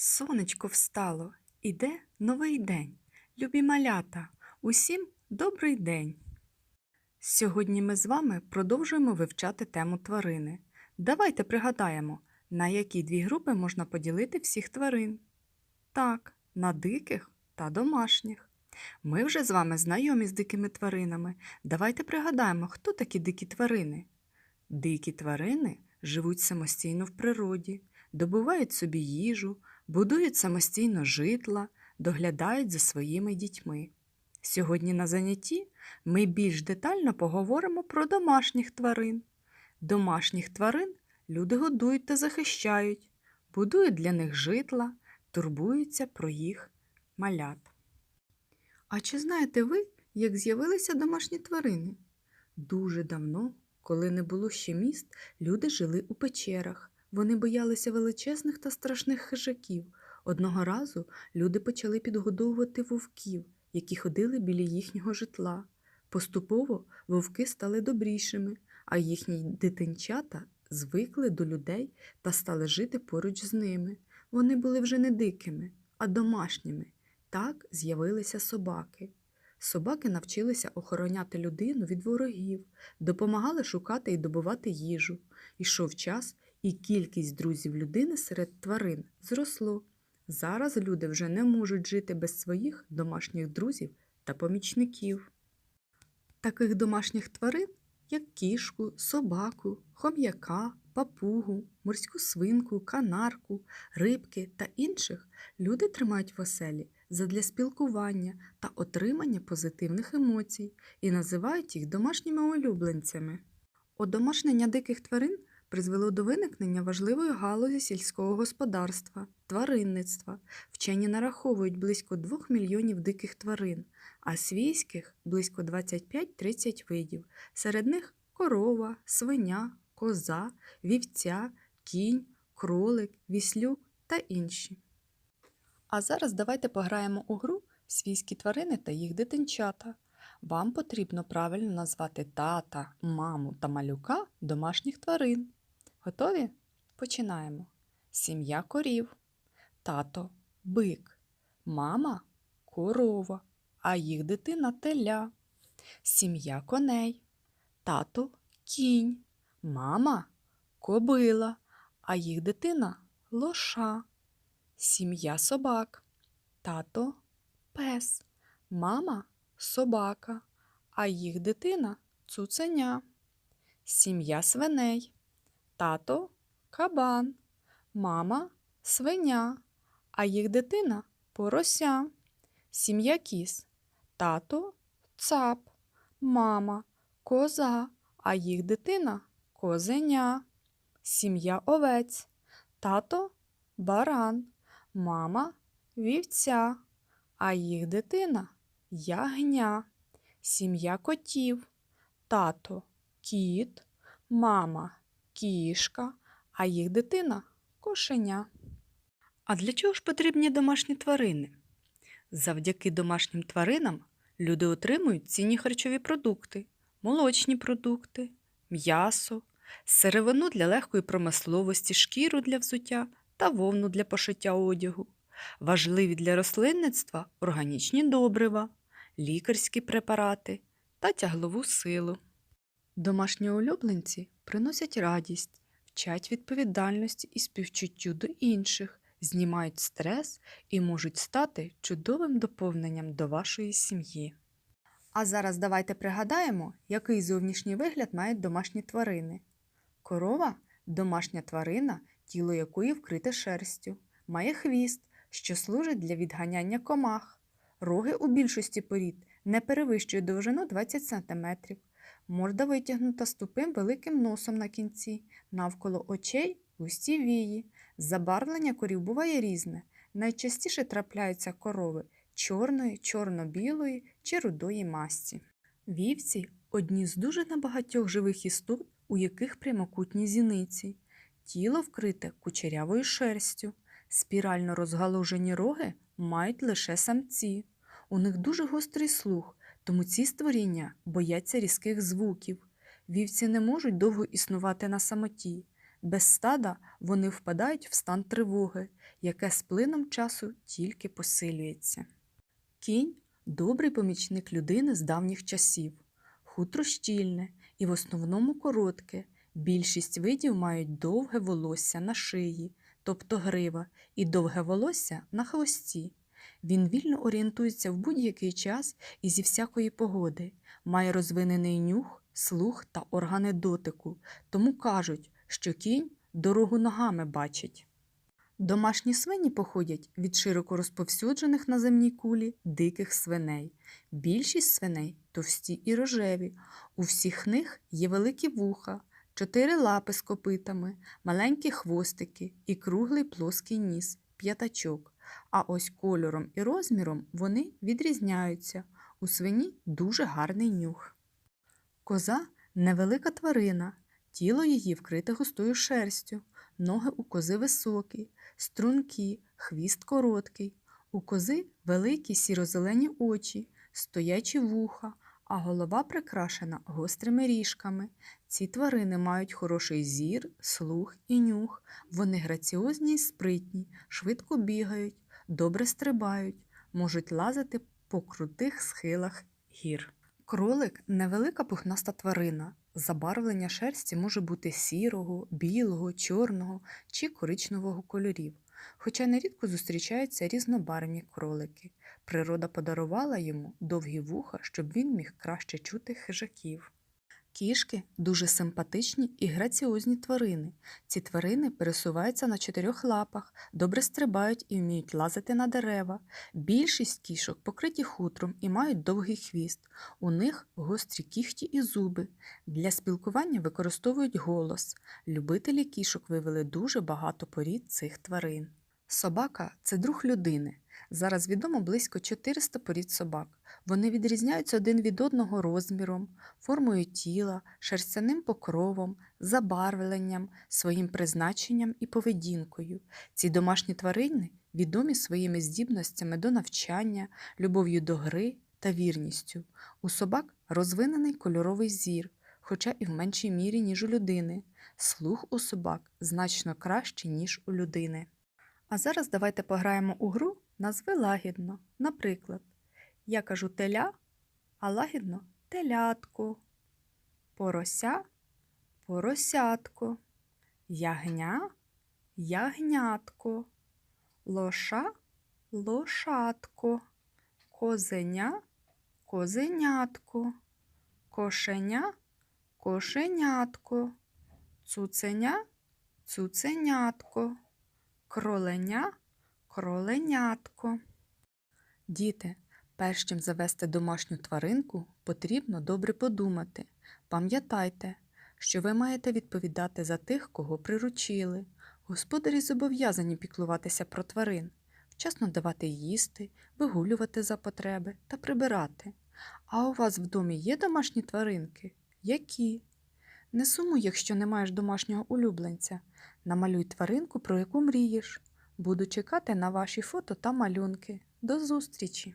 Сонечко встало, іде новий день. Любі малята, усім добрий день. Сьогодні ми з вами продовжуємо вивчати тему тварини. Давайте пригадаємо, на які дві групи можна поділити всіх тварин. Так, на диких та домашніх. Ми вже з вами знайомі з дикими тваринами. Давайте пригадаємо, хто такі дикі тварини. Дикі тварини живуть самостійно в природі, добувають собі їжу, будують самостійно житла, доглядають за своїми дітьми. Сьогодні на занятті ми більш детально поговоримо про домашніх тварин. Домашніх тварин люди годують та захищають, будують для них житла, турбуються про їх малят. А чи знаєте ви, як з'явилися домашні тварини? Дуже давно, коли не було ще міст, люди жили у печерах. Вони боялися величезних та страшних хижаків. Одного разу люди почали підгодовувати вовків, які ходили біля їхнього житла. Поступово вовки стали добрішими, а їхні дитинчата звикли до людей та стали жити поруч з ними. Вони були вже не дикими, а домашніми. Так з'явилися собаки. Собаки навчилися охороняти людину від ворогів, допомагали шукати і добувати їжу. Ішов час, і кількість друзів людини серед тварин зросло. Зараз люди вже не можуть жити без своїх домашніх друзів та помічників. Таких домашніх тварин, як кішку, собаку, хом'яка, папугу, морську свинку, канарку, рибки та інших, люди тримають в оселі задля спілкування та отримання позитивних емоцій і називають їх домашніми улюбленцями. Одомашнення диких тварин призвело до виникнення важливої галузі сільського господарства, тваринництва. Вчені нараховують близько 2 мільйонів диких тварин, а свійських близько 25-30 видів. Серед них корова, свиня, коза, вівця, кінь, кролик, віслюк та інші. А зараз давайте пограємо у гру свійські тварини та їх дитинчата. Вам потрібно правильно назвати тата, маму та малюка домашніх тварин. Готові? Починаємо. Сім'я корів. Тато бик. Мама корова, а їх дитина теля. Сім'я коней. Тато кінь. Мама кобила, а їх дитина лоша. Сім'я собак. Тато пес. Мама собака, а їх дитина цуценя. Сім'я свиней. Тато кабан, мама свиня, а їх дитина порося. Сім'я кіз. Тато цап, мама коза, а їх дитина козеня. Сім'я овець. Тато баран, мама вівця, а їх дитина ягня, сім'я котів, тато кіт, мама кішка, а їх дитина кошеня. А для чого ж потрібні домашні тварини? Завдяки домашнім тваринам люди отримують цінні харчові продукти, молочні продукти, м'ясо, сировину для легкої промисловості, шкіру для взуття та вовну для пошиття одягу, важливі для рослинництва органічні добрива, лікарські препарати та тяглову силу. Домашні улюбленці приносять радість, вчать відповідальності і співчуттю до інших, знімають стрес і можуть стати чудовим доповненням до вашої сім'ї. А зараз давайте пригадаємо, який зовнішній вигляд мають домашні тварини. Корова домашня тварина, тіло якої вкрите шерстю, має хвіст, що служить для відганяння комах. Роги у більшості порід не перевищують довжину 20 см. Морда витягнута з тупим великим носом на кінці, навколо очей густі вії. Забарвлення корів буває різне. Найчастіше трапляються корови чорної, чорно-білої чи рудої масті. Вівці одні з дуже небагатьох живих істот, у яких прямокутні зіниці. Тіло вкрите кучерявою шерстю. Спірально розгалужені роги мають лише самці. У них дуже гострий слух, тому ці створіння бояться різких звуків. Вівці не можуть довго існувати на самоті. Без стада вони впадають в стан тривоги, яке з плином часу тільки посилюється. Кінь добрий помічник людини з давніх часів. Хутро щільне і в основному коротке. Більшість видів мають довге волосся на шиї, тобто грива, і довге волосся на хвості. Він вільно орієнтується в будь-який час і зі всякої погоди, має розвинений нюх, слух та органи дотику, тому кажуть, що кінь дорогу ногами бачить. Домашні свині походять від широко розповсюджених на земній кулі диких свиней. Більшість свиней товсті і рожеві. У всіх них є великі вуха, чотири лапи з копитами, маленькі хвостики і круглий плоский ніс, п'ятачок. А ось кольором і розміром вони відрізняються. У свині дуже гарний нюх. Коза невелика тварина, тіло її вкрите густою шерстю, ноги у кози високі, стрункі, хвіст короткий. У кози великі сіро-зелені очі, стоячі вуха, а голова прикрашена гострими ріжками. Ці тварини мають хороший зір, слух і нюх. Вони граціозні й спритні, швидко бігають, добре стрибають, можуть лазити по крутих схилах гір. Кролик невелика пухнаста тварина. Забарвлення шерсті може бути сірого, білого, чорного чи коричневого кольорів, хоча нерідко зустрічаються різнобарвні кролики. Природа подарувала йому довгі вуха, щоб він міг краще чути хижаків. Кішки дуже симпатичні і граціозні тварини. Ці тварини пересуваються на чотирьох лапах, добре стрибають і вміють лазити на дерева. Більшість кішок покриті хутром і мають довгий хвіст. У них гострі кіхті і зуби. Для спілкування використовують голос. Любителі кішок вивели дуже багато порід цих тварин. Собака це друг людини. Зараз відомо близько 400 порід собак. Вони відрізняються один від одного розміром, формою тіла, шерстяним покровом, забарвленням, своїм призначенням і поведінкою. Ці домашні тварини відомі своїми здібностями до навчання, любов'ю до гри та вірністю. У собак розвинений кольоровий зір, хоча і в меншій мірі, ніж у людини. Слух у собак значно кращий, ніж у людини. А зараз давайте пограємо у гру назви лагідно. Наприклад, я кажу теля, а лагідно телятко, порося поросятко, ягня ягнятко, лоша лошатко, козеня козенятко, кошеня кошенятко, цуценя цуценятко, кроленя кроленятко. Діти, перш чим завести домашню тваринку, потрібно добре подумати. Пам'ятайте, що ви маєте відповідати за тих, кого приручили. Господарі зобов'язані піклуватися про тварин, вчасно давати їсти, вигулювати за потреби та прибирати. А у вас в домі є домашні тваринки? Які? Не сумуй, якщо не маєш домашнього улюбленця. Намалюй тваринку, про яку мрієш. Буду чекати на ваші фото та малюнки. До зустрічі!